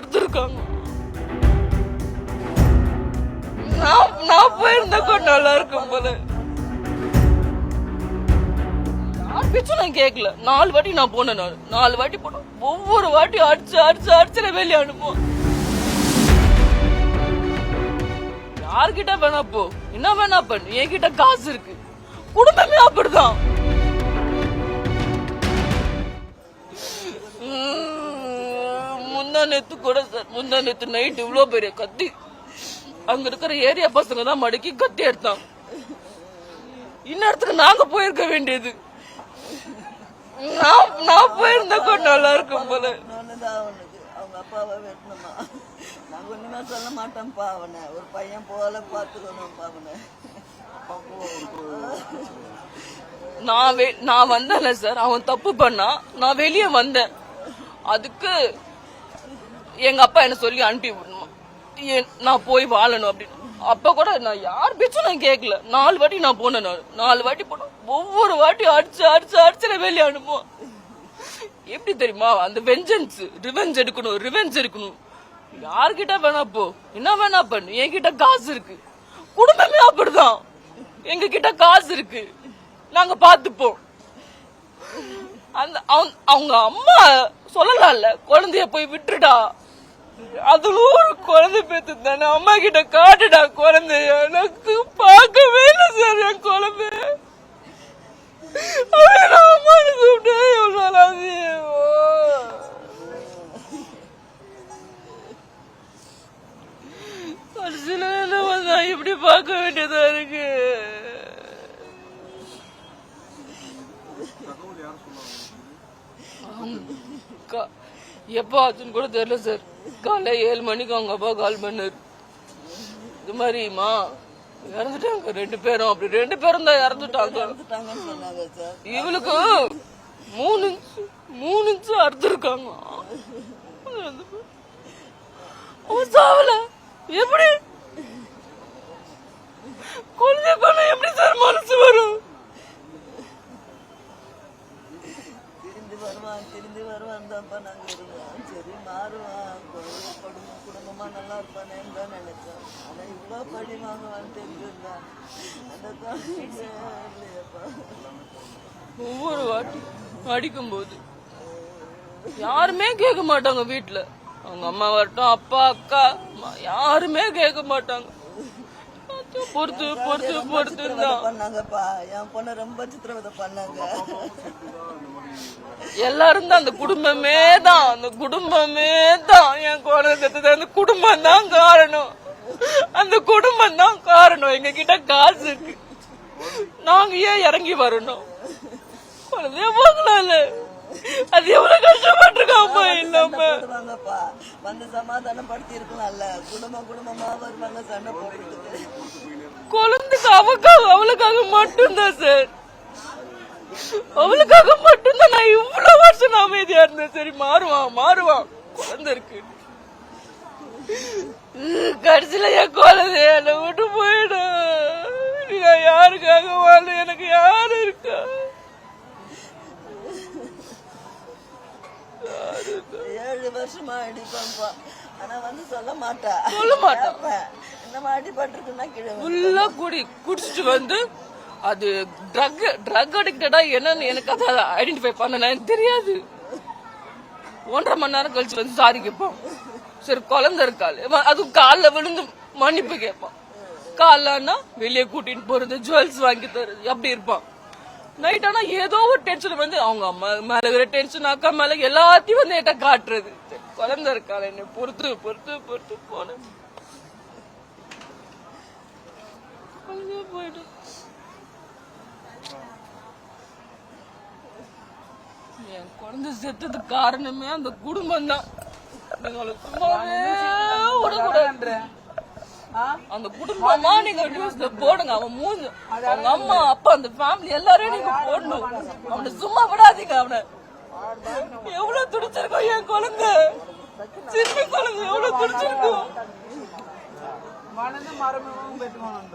அறுத்துருக்காங்க நான் நான் போயிருந்தா கூட நல்லா இருக்கும் போல. யார் பேச்சும் நான் கேட்கல நாலு வாட்டி நான் போனேன் நான். நாலு வாட்டி போனேன் ஒவ்வொரு வாட்டி அடிச்சு அடிச்சு அடிச்சு வெளியே அனுப்புவோம் யார்கிட்ட வேணா போ. என்ன வேணா பண்ணு. என்கிட்ட காசு இருக்கு. குடும்பமே அப்படிதான். முந்தா நேத்து கூட சார் முந்தா நேத்து நைட் இவ்வளோ பெரிய கத்தி. அங்க இருக்கிற ஏரியா பசங்க தான் மடக்கி கத்தி எடுத்தாங்க இன்னத்துக்கு நாங்க போயிருக்க வேண்டியது. நான் நான் போயிருந்தா கூட நல்லா இருக்கும் போல. அவங்க அப்பாவை வெட்டணுமா நான் ஒண்ணுமே சொல்ல மாட்டேன் பாவனை ஒரு பையன் போல பாத்துக்கணும்ப்பா பாவனை நான் வெ- நான் வந்தேன்ல சார். அவன் தப்பு பண்ணா நான் வெளியே வந்தேன். அதுக்கு எங்க அப்பா என்ன சொல்லி அனுப்பி விடணும். ஏன் நான் போய் வாழணும் அப்படின்னு. அப்ப கூட நான் யார் பேச்சும் நான் கேட்கல நாலு வாட்டி நான் போனேன் நான். நாலு வாட்டி போனோம் ஒவ்வொரு வாட்டி அடிச்சு அடிச்சு அடிச்சு நான் வெளியே அனுப்புவோம் எப்படி தெரியுமா? அந்த வெஞ்சன்ஸ் ரிவெஞ்ச் எடுக்கணும் ரிவெஞ்ச் எடுக்கணும். யார்கிட்ட வேணா போ. என்ன வேணா பண்ணு. என்கிட்ட காசு இருக்கு. குடும்பமே அப்படிதான். எங்க கிட்ட காசு இருக்கு. நாங்க பாத்துப்போம் அந்த அவங்க அம்மா சொல்லலாம்ல. குழந்தைய போய் விட்டுடா அதுல ஒரு குழந்தை பேத்து தானே அம்மா கிட்ட காட்டுடா குழந்தைய எனக்கு பார்க்கவே இல்லை சார் என் குழந்தை. அம்மான்னு கூப்பிட்டேன். கடைசியில இப்படி பார்க்க வேண்டியதா இருக்கு. கா- எப்போ ஆச்சுன்னு கூட தெரியல சார் காலை ஏழு மணிக்கு அவங்க அப்பா கால் பண்ணார். இது மாதிரிமா இறந்துட்டாங்க ரெண்டு பேரும். அப்படி ரெண்டு பேரும் தான் இறந்துட்டாங்க. இவளுக்கு மூணு மூணு இன்ச்சு அறுத்துருக்காங்க. சாவல. எப்படி? குழந்தை பண்ண எப்படி சார் மனசு வரும் திரும்பி வருவான் திரும்பி வருவான் தான்ப்பா நாங்க இருந்தோம் சரி மாறுவான் குழந்தை குடும்பம் குடும்பமா நல்லா இருப்பானேன்னு தான் நினைச்சோம் அந்த தான் இல்லையப்பா ஒவ்வொரு வாட்டி அடிக்கும்போது யாருமே கேட்க மாட்டாங்க வீட்ல. அவங்க அம்மா வரட்டும் அப்பா அக்கா யாருமே கேட்க மாட்டாங்க. பொறுத்து பொறுத்து பொறுத்து பண்ணாங்கப்பா. என் பொண்ணை ரொம்ப சித்திரவதை பண்ணாங்க. எல்லாரும் தான் அந்த குடும்பமே தான் அந்த குடும்பமே தான். என் குழந்தை அந்த குடும்பம் தான் காரணம். அந்த குடும்பம் தான் காரணம். எங்க கிட்ட காசு இருக்கு. நாங்க ஏன் இறங்கி வரணும்? குழந்தைய போகலாம்ல. அது எவ்வளவு கஷ்டப்பட்டிருக்கோம் அம்மா இல்லாம. வந்து சமாதானப்படுத்தி இருக்கலாம்ல குடும்பம் குடும்பமா வருவாங்க சண்டை போடுறதுக்கு குழந்தைக்கு அவக்காக அவளுக்காக மட்டும்தான் சார். அவளுக்காக மட்டும்தான் நான் இவ்வளவு வருஷம் நான் அமைதியா இருந்தேன் சரி மாறுவான் மாறுவான். குழந்தை இருக்கு. கடைசியில என் குழந்தை என்னை விட்டு போயிடும் நான் யாருக்காக வாழ எனக்கு யாரு இருக்கா ஏழு வருஷமா அடிப்பேன்ப்பா ஆனா வந்து சொல்ல மாட்டா சொல்ல மாட்டா. கேட்பேன். என்னம்மா அடிபட்டிருக்குன்னா கீழே. ஃபுல்லா குடி குடிச்சிட்டு வந்து அது ட்ரக் ட்ரக் அடிக்டடா என்னன்னு எனக்கு அதை ஐடென்டிஃபை பண்ண எனக்கு தெரியாது ஒன்றரை மணி நேரம் கழிச்சு வந்து சாரி கேட்பான் சரி குழந்தை இருக்காள். அதுவும் காலில் விழுந்து மன்னிப்பு கேட்பான். காலன்னா வெளியே கூட்டிட்டு போறது ஜுவல்ஸ் வாங்கி தருது அப்படி இருப்பான். நைட் ஆனா ஏதோ ஒரு டென்ஷன் வந்து அவங்க அம்மா மேல இருக்கிற டென்ஷன் அக்கா மேல எல்லாத்தையும் வந்து என்கிட்ட காட்டுறது. சரி, குழந்தை இருக்காள் என்னை பொறுத்து பொறுத்து பொறுத்து போனேன் போயிட்டு. என் குழந்தை செத்ததுக்கு காரணமே அந்த குடும்பம் தான் அந்த குடும்பமா நீங்க நியூஸ்ல போடுங்க அவன் மூஞ்சு அவங்க அம்மா அப்பா அந்த ஃபேமிலி எல்லாரையும் நீங்க போடணும் அவனை சும்மா விடாதீங்க அவனை எவ்வளவு துடிச்சிருக்கோம் என் குழந்தை சின்ன குழந்தை எவ்வளவு துடிச்சிருக்கோம் மனது மரமும் பெற்றுவான்